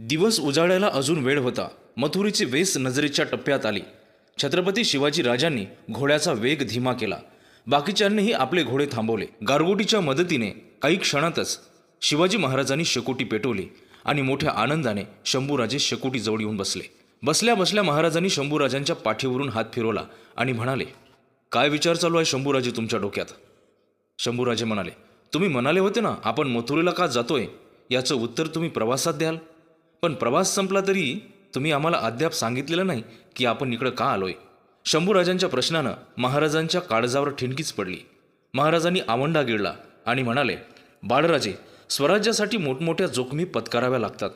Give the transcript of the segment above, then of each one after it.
दिवस उजाडायला अजून वेळ होता. मथुरीची वेस नजरेच्या टप्प्यात आली. छत्रपती शिवाजी राजांनी घोड्याचा वेग धीमा केला. बाकीच्यांनीही आपले घोडे थांबवले. गारगोटीच्या मदतीने काही क्षणातच शिवाजी महाराजांनी शेकोटी पेटवली आणि मोठ्या आनंदाने शंभूराजे शेकोटीजवळ येऊन बसले. बसल्या बसल्या महाराजांनी शंभूराजांच्या पाठीवरून हात फिरवला आणि म्हणाले काय विचार चालू आहे शंभूराजे तुमच्या डोक्यात? शंभूराजे म्हणाले तुम्ही म्हणाले होते ना आपण मथुरेला का जातोय? याचं उत्तर तुम्ही प्रवासात द्याल. पण प्रवास संपला तरी तुम्ही आम्हाला अद्याप सांगितलेलं नाही की आपण इकडं का आलोय. शंभूराजांच्या प्रश्नानं महाराजांच्या काळजावर ठिणकीच पडली. महाराजांनी आवंडा गिळला आणि म्हणाले बाळराजे स्वराज्यासाठी मोठमोठ्या जोखमी पत्कराव्या लागतात.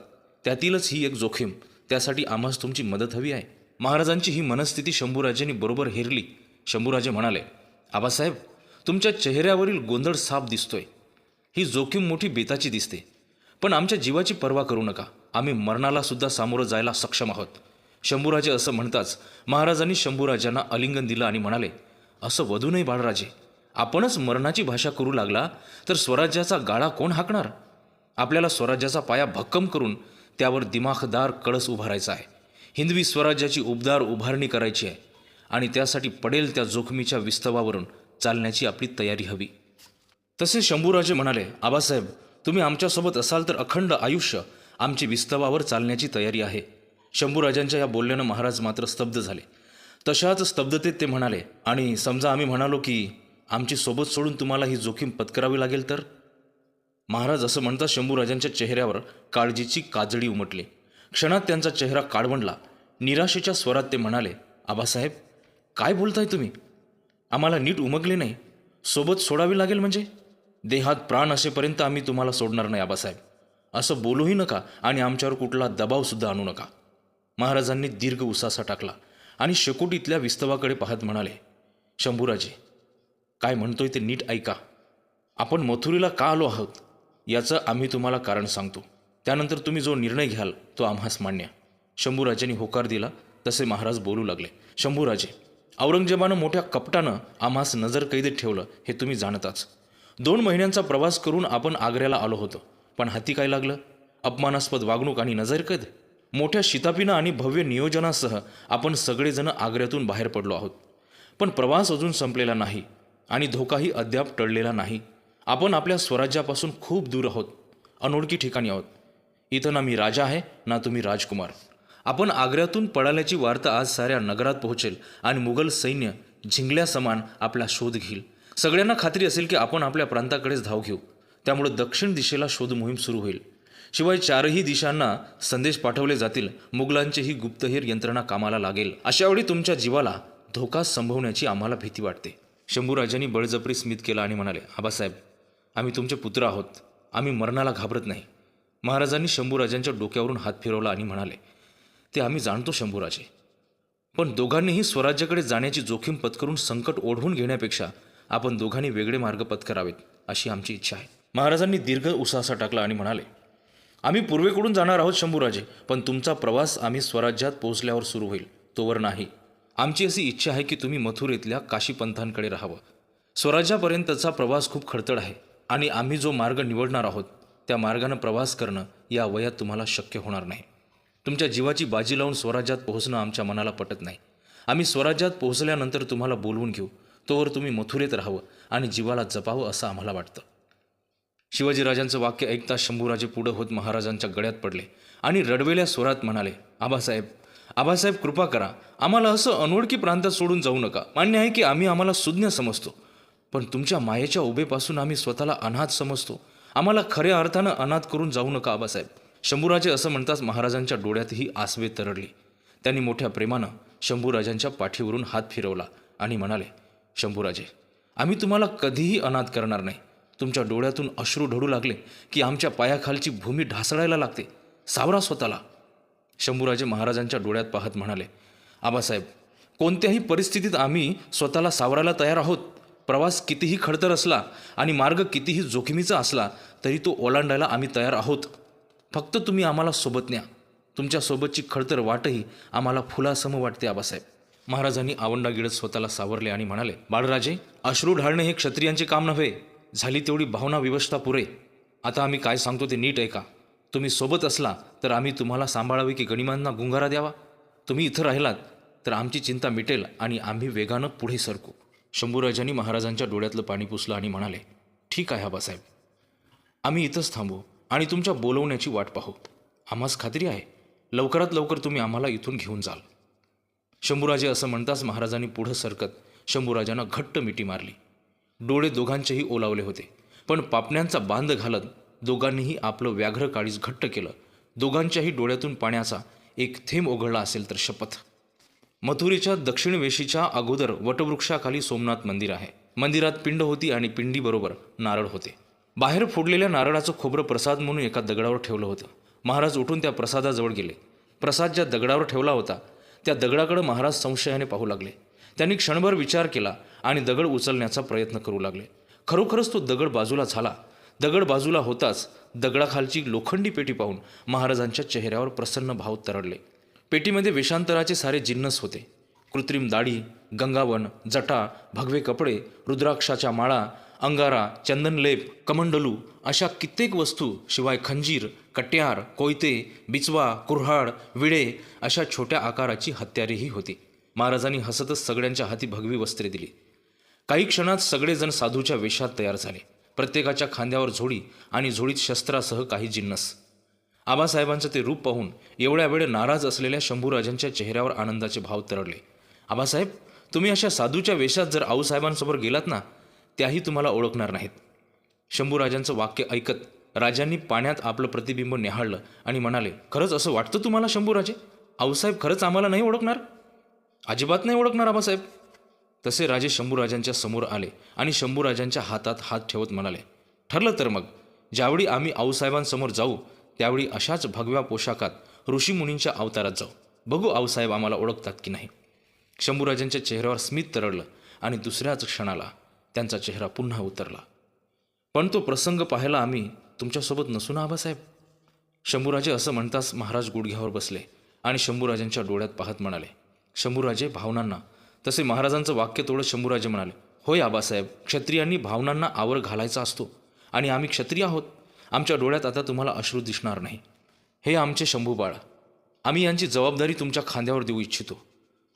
त्यातीलच ही एक जोखीम. त्यासाठी आम्हास तुमची मदत हवी आहे. महाराजांची ही मनस्थिती शंभूराजांनी बरोबर हेरली. शंभूराजे म्हणाले आबासाहेब तुमच्या चेहऱ्यावरील गोंधळ साफ दिसतोय. ही जोखीम मोठी बेताची दिसते. पण आमच्या जीवाची पर्वा करू नका. आम्ही मरणालासुद्धा सामोरं जायला सक्षम आहोत. शंभूराजे असं म्हणताच महाराजांनी शंभूराजांना आलिंगन दिलं आणि म्हणाले असं वधू नाही बाळराजे. आपणच मरणाची भाषा करू लागला तर स्वराज्याचा गाळा कोण हाकणार? आपल्याला स्वराज्याचा पाया भक्कम करून त्यावर दिमाखदार कळस उभारायचा आहे. हिंदवी स्वराज्याची उबदार उभारणी करायची आहे आणि त्यासाठी पडेल त्या जोखमीच्या विस्तवावरून चालण्याची आपली तयारी हवी. तसे शंभूराजे म्हणाले आबासाहेब तुम्ही आमच्यासोबत असाल तर अखंड आयुष्य आमची विस्तवावर चालण्याची तयारी आहे. शंभूराजांच्या या बोलण्यानं महाराज मात्र स्तब्ध झाले. तशाच स्तब्धतेत ते म्हणाले आणि समजा आम्ही म्हणालो की आमची सोबत सोडून तुम्हाला ही जोखीम पत्करावी लागेल तर? महाराज असं म्हणता शंभूराजांच्या चेहऱ्यावर काळजीची काजळी उमटली. क्षणात त्यांचा चेहरा काळवंडला. निराशेच्या स्वरात ते म्हणाले आबासाहेब काय बोलताय तुम्ही? आम्हाला नीट उमगले नाही. सोबत सोडावी लागेल म्हणजे? देहात प्राण असेपर्यंत आम्ही तुम्हाला सोडणार नाही आबासाहेब. असं बोलूही नका आणि आमच्यावर कुठला दबावसुद्धा आणू नका. महाराजांनी दीर्घ उसासा टाकला आणि शेकोटीतल्या विस्तवाकडे पाहत म्हणाले शंभूराजे काय म्हणतोय ते नीट ऐका. आपण मथुरीला का आलो आहोत? याचं आम्ही तुम्हाला कारण सांगतो. त्यानंतर तुम्ही जो निर्णय घ्याल तो आम्हास मान्य. शंभूराजांनी होकार दिला तसे महाराज बोलू लागले शंभूराजे औरंगजेबानं मोठ्या कपटानं आम्हास नजर कैदेत ठेवलं हे तुम्ही जाणताच. दोन महिन्यांचा प्रवास करून आपण आग्र्याला आलो होतो. पण हाती काय लागलं? अपमानास्पद वागणूक आणि नजरकैद? मोठ्या शितापीनं आणि भव्य नियोजनासह आपण सगळेजण आग्र्यातून बाहेर पडलो आहोत. पण प्रवास अजून संपलेला नाही आणि धोकाही अद्याप टळलेला नाही. आपण आपल्या स्वराज्यापासून खूप दूर आहोत. अनोळखी ठिकाणी आहोत. इथं ना मी राजा आहे ना तुम्ही राजकुमार. आपण आग्र्यातून पळाल्याची वार्ता आज साऱ्या नगरात पोहोचेल आणि मुघल सैन्य झिंगल्यासमान आपला शोध घेईल. सगळ्यांना खात्री असेल की आपण आपल्या प्रांताकडेच धाव घेऊ. त्यामुळे दक्षिण दिशेला शोध मोहीम सुरू होईल. शिवाय चारही दिशांना संदेश पाठवले जातील. मुघलांचेही गुप्तहेर यंत्रणा कामाला लागेल. अशावेळी तुमच्या जीवाला धोका संभवण्याची आम्हाला भीती वाटते. शंभूराजांनी बळजबरी स्मित केला आणि म्हणाले आबासाहेब आम्ही तुमचे पुत्र आहोत. आम्ही मरणाला घाबरत नाही. महाराजांनी शंभूराजांच्या डोक्यावरून हात फिरवला आणि म्हणाले ते आम्ही जाणतो शंभूराजे. पण दोघांनीही स्वराज्याकडे जाण्याची जोखीम पत्करून संकट ओढवून घेण्यापेक्षा आपण दोघांनी वेगळे मार्ग पत्करावेत अशी आमची इच्छा आहे. महाराजांनी दीर्घ उसासा टाकला आणि म्हणाले आम्ही पूर्वेकडून जाणार आहोत शंभूराजे पण तुमचा प्रवास आम्ही स्वराज्यात पोहोचल्यावर सुरू होईल तोवर नाही. आमची अशी इच्छा आहे की तुम्ही मथुरेतल्या काशीपंथांकडे राहावं. स्वराज्यापर्यंतचा प्रवास खूप खडतड आहे आणि आम्ही जो मार्ग निवडणार आहोत त्या मार्गानं प्रवास करणं या वयात तुम्हाला शक्य होणार नाही. तुमच्या जीवाची बाजी लावून स्वराज्यात पोहोचणं आमच्या मनाला पटत नाही. आम्ही स्वराज्यात पोहोचल्यानंतर तुम्हाला बोलवून घेऊ तोवर तुम्ही मथुरेत राहावं आणि जीवाला जपावं असं आम्हाला वाटतं. शिवाजीराजांचं वाक्य ऐकता शंभूराजे पुढं होत महाराजांच्या गळ्यात पडले. आणि रडवेल्या स्वरात म्हणाले आबासाहेब आबासाहेब कृपा करा. आम्हाला असं अनोळखी प्रांतात सोडून जाऊ नका. मान्य आहे की आम्ही आम्हाला सुज्ञ समजतो. पण तुमच्या मायेच्या उभेपासून आम्ही स्वतःला अनाथ समजतो. आम्हाला खऱ्या अर्थानं अनाथ करून जाऊ नका आबासाहेब. शंभूराजे असं म्हणताच महाराजांच्या डोळ्यातही आसवे तरडली. त्यांनी मोठ्या प्रेमानं शंभूराजांच्या पाठीवरून हात फिरवला आणि म्हणाले शंभूराजे आम्ही तुम्हाला कधीही अनाथ करणार नाही. तुमच्या डोळ्यातून अश्रू ढळू लागले की आमच्या पायाखालची भूमी ढासळायला लागते. सावरा स्वतःला. शंभूराजे महाराजांच्या डोळ्यात पाहत म्हणाले आबासाहेब कोणत्याही परिस्थितीत आम्ही स्वतःला सावरायला तयार आहोत. प्रवास कितीही खडतर असला आणि मार्ग कितीही जोखमीचा असला तरी तो ओलांडायला आम्ही तयार आहोत. फक्त तुम्ही आम्हाला सोबत न्या. तुमच्यासोबतची खडतर वाटही आम्हाला फुलासम वाटते आबासाहेब. महाराजांनी आवंडा गिळत स्वतःला सावरले आणि म्हणाले बाळराजे अश्रू ढाळणे हे क्षत्रियांचे काम नव्हे. झाली तेवढी भावना विवशता पुरे आता आम्ही काय सांगतो ते नीट ऐका. तुम्ही सोबत असला तर आम्ही तुम्हाला सांभाळावे की गणिमांना गुंगारा द्यावा? तुम्ही इथं राहिलात तर आमची चिंता मिटेल आणि आम्ही वेगानं पुढे सरकू. शंभूराजांनी महाराजांच्या डोळ्यातलं पाणी पुसलं आणि म्हणाले ठीक आहे आबासाहेब. आम्ही इथंच थांबू आणि तुमच्या बोलवण्याची वाट पाहू. आम्हास खात्री आहे. लवकरात लवकर तुम्ही आम्हाला इथून घेऊन जाल. शंभूराजे असं म्हणताच महाराजांनी पुढं सरकत शंभूराजांना घट्ट मिठी मारली. डोळे दोघांचेही ओलावले होते. पण पापण्यांचा बांध घालत दोघांनीही आपलं व्याघ्र काळीज घट्ट केलं. दोघांच्याही डोळ्यातून पाण्याचा एक थेंब ओघळला असेल तर शपथ. मथुरेच्या दक्षिण वेशीच्या अगोदर वटवृक्षाखाली सोमनाथ मंदिर आहे. मंदिरात पिंड होती आणि पिंडीबरोबर नारळ होते. बाहेर फोडलेल्या नारळाचं खोबरं प्रसाद म्हणून एका दगडावर ठेवलं होतं. महाराज उठून त्या प्रसादाजवळ गेले. प्रसाद ज्या दगडावर ठेवला होता त्या दगडाकडे महाराज संशयाने पाहू लागले. त्यांनी क्षणभर विचार केला आणि दगड उचलण्याचा प्रयत्न करू लागले. खरोखरच तो दगड बाजूला झाला. दगड बाजूला होताच दगडाखालची लोखंडी पेटी पाहून महाराजांच्या चेहऱ्यावर प्रसन्न भाव तरळले. पेटीमध्ये वेषांतराचे सारे जिन्नस होते. कृत्रिम दाढी गंगावन जटा भगवे कपडे रुद्राक्षाच्या माळा अंगारा चंदनलेप कमंडलू अशा कित्येक वस्तू शिवाय खंजीर कट्यार कोयते बिचवा कुऱ्हाड विडे अशा छोट्या आकाराची हत्यारेही होती. महाराजांनी हसतच सगळ्यांच्या हाती भगवी वस्त्रे दिली. काही क्षणात सगळेजण साधूच्या वेशात तयार झाले. प्रत्येकाच्या खांद्यावर झोडी आणि झोडीत शस्त्रासह काही जिन्नस. आबासाहेबांचं ते रूप पाहून एवढ्या वेळ नाराज असलेल्या शंभूराजांच्या चेहऱ्यावर आनंदाचे भाव तरळले. आबासाहेब तुम्ही अशा साधूच्या वेशात जर आऊसाहेबांसमोर गेलात ना त्याही तुम्हाला ओळखणार नाहीत. शंभूराजांचं वाक्य ऐकत राजांनी पाण्यात आपलं प्रतिबिंब निहाळलं आणि म्हणाले खरंच असं वाटतं तुम्हाला शंभूराजे? आऊसाहेब खरंच आम्हाला नाही ओळखणार? अजिबात नाही ओळखणार आबासाहेब. तसे राजे शंभूराजांच्या समोर आले आणि शंभूराजांच्या हातात हात ठेवत म्हणाले ठरलं तर मग. ज्यावेळी आम्ही आऊसाहेबांसमोर जाऊ त्यावेळी अशाच भगव्या पोशाखात ऋषीमुनींच्या अवतारात जाऊ. बघू आऊसाहेब आम्हाला ओळखतात की नाही. शंभूराजांच्या चेहऱ्यावर स्मित तरळलं आणि दुसऱ्याच क्षणाला त्यांचा चेहरा पुन्हा उतरला. पण तो प्रसंग पाहायला आम्ही तुमच्यासोबत नसू ना आबासाहेब शंभूराजे असं म्हणताच महाराज गुडघ्यावर बसले आणि शंभूराजांच्या डोळ्यात पाहत म्हणाले शंभूराजे भावनांना तसे महाराजांचं वाक्य तोडत शंभूराजे म्हणाले होय आबासाहेब क्षत्रियांनी भावनांना आवर घालायचा असतो आणि आम्ही क्षत्रिय आहोत. आमच्या डोळ्यात आता तुम्हाला अश्रू दिसणार नाही. हे आमचे शंभूबाळ आम्ही यांची जबाबदारी तुमच्या खांद्यावर देऊ इच्छितो.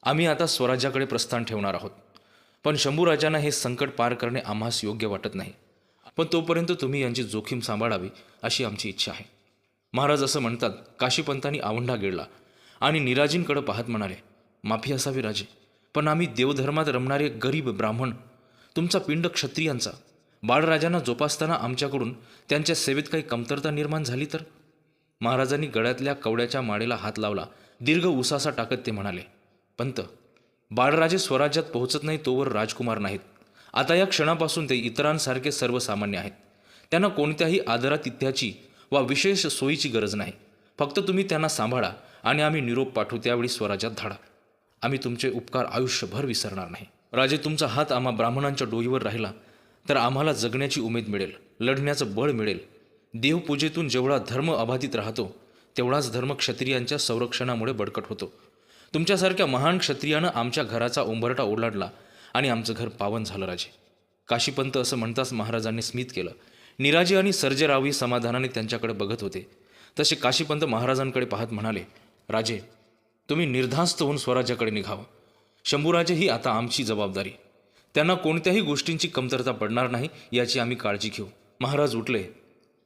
आम्ही आता स्वराज्याकडे प्रस्थान ठेवणार आहोत. पण शंभूराजांना हे संकट पार करणे आम्हास योग्य वाटत नाही. पण तोपर्यंत तुम्ही यांची जोखीम सांभाळावी अशी आमची इच्छा आहे. महाराज असं म्हणतात काशीपंतांनी आवंढा गिळला आणि निराजींकडे पाहत म्हणाले माफी असावी राजे पण आम्ही देवधर्मात रमणारे गरीब ब्राह्मण तुमचा पिंड क्षत्रियांचा बाळराजांना जोपासताना आमच्याकडून त्यांच्या सेवेत काही कमतरता निर्माण झाली तर? महाराजांनी गळ्यातल्या कवड्याच्या माळेला हात लावला दीर्घ उसासा टाकत ते म्हणाले पंत बाळराजे स्वराज्यात पोहोचत नाही तोवर राजकुमार नाहीत. आता या क्षणापासून ते इतरांसारखे सर्वसामान्य आहेत. त्यांना कोणत्याही आदरातिथ्याची वा विशेष सोयीची गरज नाही. फक्त तुम्ही त्यांना सांभाळा आणि आम्ही निरोप पाठवू त्यावेळी स्वराज्यात धाडा. आम्ही तुमचे उपकार आयुष्यभर विसरणार नाही. राजे तुमचा हात आम्हा ब्राह्मणांच्या डोईवर राहिला तर आम्हाला जगण्याची उमेद मिळेल लढण्याचं बळ मिळेल. देवपूजेतून जेवढा धर्म अबाधित राहतो तेवढाच धर्म क्षत्रियांच्या संरक्षणामुळे बडकट होतो. तुमच्यासारख्या महान क्षत्रियानं आमच्या घराचा उंबरटा ओलाडला आणि आमचं घर पावन झालं राजे. काशीपंत असं म्हणताच महाराजांनी स्मित केलं. निराजी आणि सर्जेरावही समाधानाने त्यांच्याकडे बघत होते. तसे काशीपंत महाराजांकडे पाहत म्हणाले राजे तुम्ही निर्धास्त होऊन स्वराज्याकडे निघावं. शंभूराजे ही आता आमची जबाबदारी. त्यांना कोणत्याही गोष्टींची कमतरता पडणार नाही याची आम्ही काळजी घेऊ. महाराज उठले.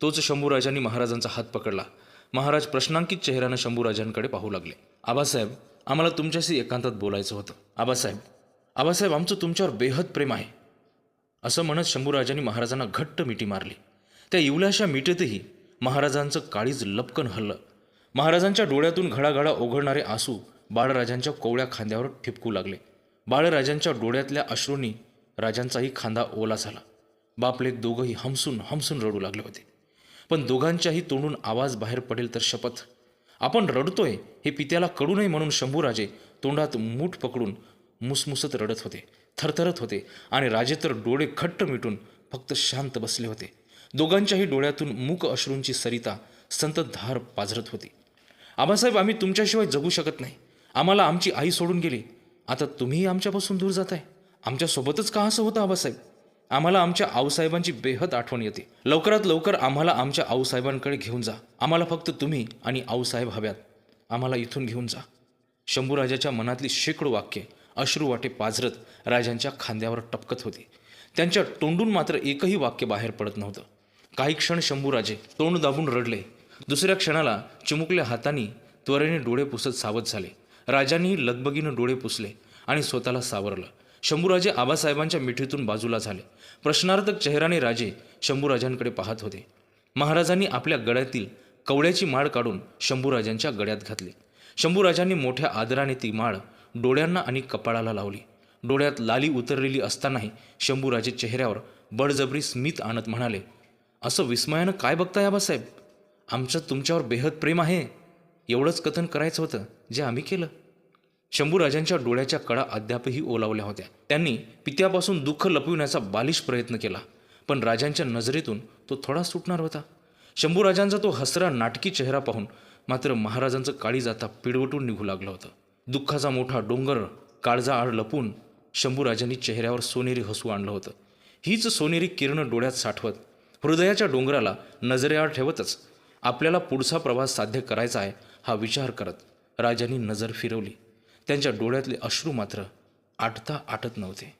तोच शंभूराजांनी महाराजांचा हात पकडला. महाराज प्रश्नांकित चेहऱ्यानं शंभूराजांकडे पाहू लागले. आबासाहेब आम्हाला तुमच्याशी एकांतात बोलायचं होतं. आबासाहेब आबासाहेब आमचं तुमच्यावर बेहद प्रेम आहे. असं म्हणत शंभूराजांनी महाराजांना घट्ट मिठी मारली. त्या इवल्याशा मिठीतही महाराजांचं काळीज लपकन हल्लं. महाराजांच्या डोळ्यातून घडाघडा ओघळणारे आसू बाळराजांच्या कोवळ्या खांद्यावर ठिपकू लागले. बाळराजांच्या डोळ्यातल्या अश्रूंनी राजांचाही खांदा ओला झाला. बापले दोघंही हमसून हमसून रडू लागले होते. पण दोघांच्याही तोंडून आवाज बाहेर पडेल तर शपथ. आपण रडतोय हे पित्याला कळू नये म्हणून शंभूराजे तोंडात मूठ पकडून मुसमुसत रडत होते थरथरत होते आणि राजे तर डोळे खट्ट मिटून फक्त शांत बसले होते. दोघांच्याही डोळ्यातून मूक अश्रूंची सरिता संततधार पाझरत होती. आबासाहेब आम्ही तुमच्याशिवाय जगू शकत नाही. आम्हाला आमची आई सोडून गेली. आता तुम्हीही आमच्यापासून दूर जाताय. आमच्यासोबतच का असं होतं आबासाहेब? आम्हाला आमच्या आऊसाहेबांची बेहद आठवण येते. लवकरात लवकर आम्हाला आमच्या आऊसाहेबांकडे घेऊन जा. आम्हाला फक्त तुम्ही आणि आऊसाहेब हव्यात. आम्हाला इथून घेऊन जा. शंभूराजाच्या मनातली शेकडो वाक्ये अश्रू वाटे पाझरत राजांच्या खांद्यावर टपकत होती. त्यांच्या तोंडून मात्र एकही वाक्य बाहेर पडत नव्हतं. काही क्षण शंभूराजे तोंड दाबून रडले. दुसऱ्या क्षणाला चिमुकल्या हातांनी त्वरेने डोळे पुसत सावध झाले. राजांनी लगबगीनं डोळे पुसले आणि स्वतःला सावरलं. शंभूराजे आबासाहेबांच्या मिठीतून बाजूला झाले. प्रश्नार्थक चेहराने राजे शंभूराजांकडे पाहत होते. महाराजांनी आपल्या गळ्यातील कवड्याची माळ काढून शंभूराजांच्या गळ्यात घातली. शंभूराजांनी मोठ्या आदराने ती माळ डोळ्यांना आणि कपाळाला लावली. डोळ्यात लाली उतरलेली असतानाही शंभूराजे चेहऱ्यावर बळजबरी स्मित आणत म्हणाले असं विस्मयानं काय बघताय आबासाहेब? आमचं तुमच्यावर बेहद प्रेम आहे. एवढंच कथन करायचं होतं जे आम्ही केलं. शंभूराजांच्या डोळ्याच्या कडा अद्यापही ओलावल्या होत्या. त्यांनी पित्यापासून दुःख लपविण्याचा बालिश प्रयत्न केला पण राजांच्या नजरेतून तो थोडा सुटणार होता. शंभूराजांचा तो हसरा नाटकी चेहरा पाहून मात्र महाराजांचं काळी जाता पिडवटून निघू लागलं होतं. दुःखाचा मोठा डोंगर काळजा आड लपून शंभूराजांनी चेहऱ्यावर सोनेरी हसू आणलं होतं. हीच सोनेरी किरण डोळ्यात साठवत हृदयाच्या डोंगराला नजरेआड ठेवतच आपल्याला पुढचा प्रवास साध्य करायचा आहे हा विचार करत राजांनी नजर फिरवली. त्यांच्या डोळ्यातले अश्रू मात्र आटता आटत नव्हते.